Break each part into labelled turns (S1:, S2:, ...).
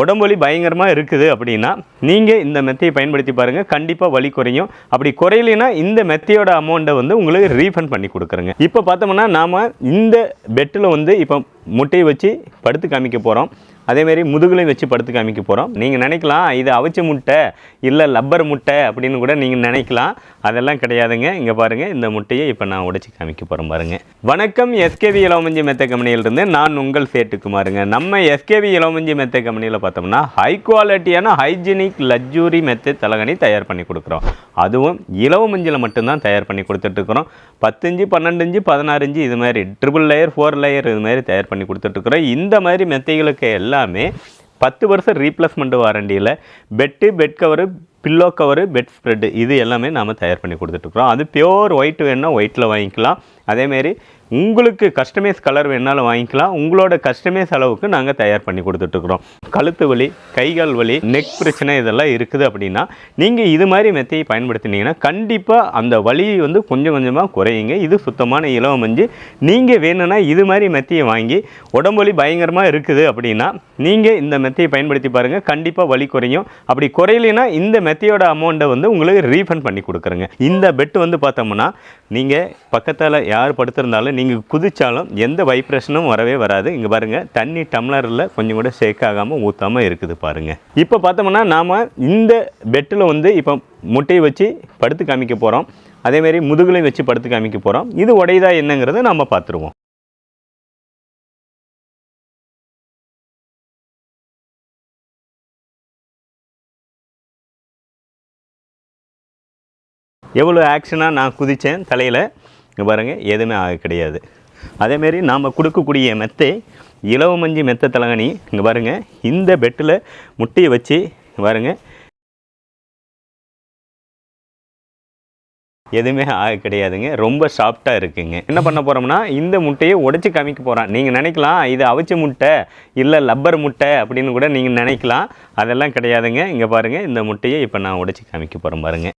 S1: உடம்பு வலி பயங்கரமாக இருக்குது அப்படின்னா நீங்கள் இந்த மெத்தையை பயன்படுத்தி பாருங்கள் கண்டிப்பாக வலி குறையும். அப்படி குறையலைன்னா இந்த மெத்தையோட அமௌண்ட்டை வந்து உங்களுக்கு ரீஃபண்ட் பண்ணி கொடுக்குறேங்க. இப்போ பார்த்தோம்னா நாம் இந்த பெட்டில் வந்து இப்போ முட்டையை வச்சு படுத்து காமிக்க போகிறோம் அதேமாரி முதுகுலையும் வச்சு படுத்து காமிக்க போகிறோம் நீங்கள் நினைக்கலாம் இது அவிச்ச முட்டை இல்லை லப்பர் முட்டை அப்படின்னு கூட நீங்கள் நினைக்கலாம். அதெல்லாம் கிடையாதுங்க. இங்கே பாருங்கள் இந்த முட்டையை இப்போ நான் உடைச்சி காமிக்க போகிறேன் பாருங்கள் வணக்கம் எஸ்கேவி இளவஞ்சி மெத்த கம்பெனியிலிருந்து நான் உங்கள் சேட்டுக்குமாருங்க. நம்ம எஸ்கேவி இளவஞ்சி மெத்த கம்பெனியில் பார்த்தோம்னா ஹை குவாலிட்டியான ஹைஜீனிக் லக்ஸுரி மெத்தை தலகணி தயார் பண்ணி கொடுக்குறோம். அதுவும் இலவ மஞ்சள் மட்டும்தான் தயார் பண்ணி கொடுத்துட்ருக்குறோம். பத்தஞ்சு பன்னெண்டு இஞ்சு பதினாறு இஞ்சு இது மாதிரி ட்ரிபிள் லேயர் ஃபோர் லேயர் இது மாதிரி தயார் பண்ணி கொடுத்துட்ருக்குறோம். இந்த மாதிரி மெத்தைகளுக்கு எல்லாமே பத்து வருஷம் replacement வாரண்டியில் bed bed cover pillow cover bed spread இது எல்லாமே நாம் தயார் பண்ணி கொடுத்துட்ருக்குறோம் அது பியோர் ஒயிட் வேணுன்னா ஒயிட்டில் வாங்கிக்கலாம். அதேமாரி உங்களுக்கு கஸ்டமைஸ் கலர் வேணாலும் வாங்கிக்கலாம். உங்களோட கஸ்டமைஸ் அளவுக்கு நாங்கள் தயார் பண்ணி கொடுத்துட்ருக்குறோம் கழுத்து வலி கைகால் வலி நெக் பிரச்சனை இதெல்லாம் இருக்குது அப்படின்னா நீங்கள் இது மாதிரி மெத்தையை பயன்படுத்தினீங்கன்னா கண்டிப்பாக அந்த வலி வந்து கொஞ்சம் கொஞ்சமாக குறையுங்க. இது சுத்தமான இலவ மஞ்சு. நீங்கள் வேணும்னா இது மாதிரி மெத்தையை வாங்கி உடம்பு வலி பயங்கரமாக இருக்குது அப்படின்னா நீங்கள் இந்த மெத்தையை பயன்படுத்தி பாருங்கள் கண்டிப்பாக வலி குறையும். அப்படி குறையலைன்னா இந்த மெத்தையோட அமௌண்ட்டை வந்து உங்களுக்கு ரீஃபண்ட் பண்ணி கொடுக்குறேங்க. இந்த பெட் வந்து பார்த்தோம்னா நீங்கள் பக்கத்தில் யார் படுத்திருந்தாலும் நீங்கள் குதித்தாலும் எந்த வைப்ரேஷனும் வரவே வராது. இங்கே பாருங்கள் தண்ணி டம்ளரில் கொஞ்சம் கூட ஷேக் ஆகாமல் ஊற்றாமல் இருக்குது பாருங்கள் இப்போ பார்த்தோம்னா நாம் இந்த பெட்டில் வந்து இப்போ முட்டையை வச்சு படுத்து காமிக்க போகிறோம் அதேமாரி முதுகலையும் வச்சு படுத்து காமிக்க போகிறோம் இது உடையதா என்னங்கிறத நம்ம பார்த்துருவோம். எவ்வளோ ஆக்ஷனாக நான் குதித்தேன் தலையில்? இங்கே பாருங்கள் எதுவுமே ஆக கிடையாது. அதேமாரி நாம் கொடுக்கக்கூடிய மெத்தை இலவ மஞ்சி மெத்தை தலகணி இங்கே பாருங்கள் இந்த பெட்டில் முட்டையை வச்சு பாருங்கள் பாருங்க எதுவுமே ஆக கிடையாதுங்க. ரொம்ப சாஃப்டாக இருக்குங்க. என்ன பண்ண போகிறோம்னா இந்த முட்டையை உடைச்சி காமிக்க போகிறான் நீங்கள் நினைக்கலாம் இது அவிச்ச முட்டை இல்லை லப்பர் முட்டை அப்படின்னு கூட நீங்கள் நினைக்கலாம். அதெல்லாம் கிடையாதுங்க. இங்கே பாருங்கள் இந்த முட்டையை இப்போ நான் உடைச்சி காமிக்க போகிறேன் பாருங்கள்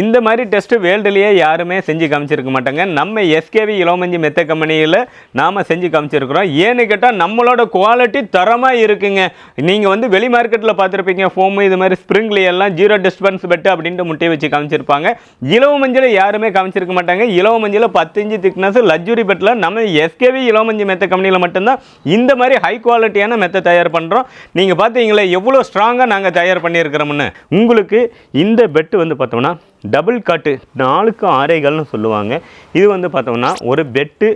S1: இந்த மாதிரி டெஸ்ட்டு வேர்ல்டுலேயே யாருமே செஞ்சு காமிச்சிருக்க மாட்டாங்க. நம்ம எஸ்கேவி இளவமஞ்சி மெத்த கம்பெனியில் நாம் செஞ்சு காமிச்சிருக்கிறோம். ஏன்னு கேட்டால் நம்மளோட குவாலிட்டி தரமாக இருக்குங்க. நீங்கள் வந்து வெளி மார்க்கெட்டில் பார்த்துருப்பீங்க ஃபோமு இது மாதிரி ஸ்ப்ரிங்லி எல்லாம் ஜீரோ டிஸ்பென்ஸ் பெட்டு அப்படின்ட்டு முட்டையை வச்சு காமிச்சிருப்பாங்க. இளவு மஞ்சள் யாருமே காமிச்சிருக்க மாட்டாங்க. இளவு மஞ்சள் பத்தஞ்சு திக்னஸ் லக்ஸுரி பெட்டில் நம்ம எஸ்கேவி இளவமஞ்சி மெத்த கம்பெனியில் மட்டும்தான் இந்த மாதிரி ஹை குவாலிட்டியான மெத்தை தயார் பண்ணுறோம் நீங்கள் பார்த்தீங்களா எவ்வளோ ஸ்ட்ராங்காக நாங்கள் தயார் பண்ணியிருக்கிறோம்னு. உங்களுக்கு இந்த பெட்டு வந்து பார்த்தோம்னா டபுள் காட்டு நாலுக்கு ஆரைகள்னு சொல்லுவாங்க. இது வந்து பார்த்தோம்னா ஒரு பெட்டு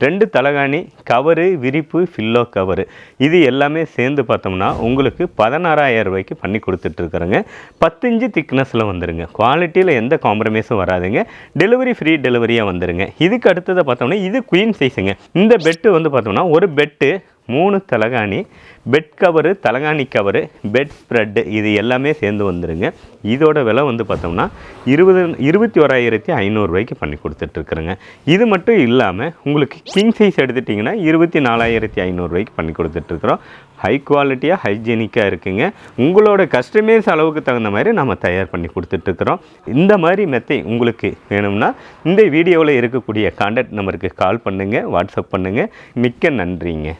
S1: ரெண்டு தலகாணி கவரு விரிப்பு ஃபில்லோ கவரு. இது எல்லாமே சேர்ந்து பார்த்தோம்னா உங்களுக்கு பதினாறாயிரம் ரூபாய்க்கு பண்ணி கொடுத்துட்ருக்குறேங்க. பத்தஞ்சு திக்னஸில் வந்துடுங்க குவாலிட்டியில் எந்த காம்ப்ரமைஸும் வராதுங்க. டெலிவரி ஃப்ரீ டெலிவரியாக வந்துடுங்க இதுக்கு அடுத்ததை பார்த்தோம்னா இது குயின் சைஸுங்க இந்த பெட்டு வந்து பார்த்தோம்னா ஒரு பெட்டு மூணு தலகாணி பெட் கவரு தலகாணி கவரு பெட் ஸ்ப்ரெட்டு இது எல்லாமே சேர்ந்து வந்துருங்க. இதோட விலை வந்து பார்த்தோம்னா இருபது இருபத்தி ஓராயிரத்தி ஐநூறுரூவாய்க்கு பண்ணி கொடுத்துட்ருக்குறேங்க. இது மட்டும் இல்லாமல் உங்களுக்கு கிங் சைஸ் எடுத்துட்டிங்கன்னா இருபத்தி நாலாயிரத்தி ஐநூறுரூவாய்க்கு பண்ணி கொடுத்துட்ருக்குறோம். ஹை குவாலிட்டியாக ஹைஜீனிக்காக இருக்குங்க. உங்களோட கஸ்டமைஸ் அளவுக்கு தகுந்த மாதிரி நம்ம தயார் பண்ணி கொடுத்துட்ருக்குறோம். இந்த மாதிரி மெத்தை உங்களுக்கு வேணும்னா இந்த வீடியோவில் இருக்கக்கூடிய கான்டாக்ட் நம்பருக்கு கால் பண்ணுங்கள் வாட்ஸ்அப் பண்ணுங்கள் மிக்க நன்றிங்க.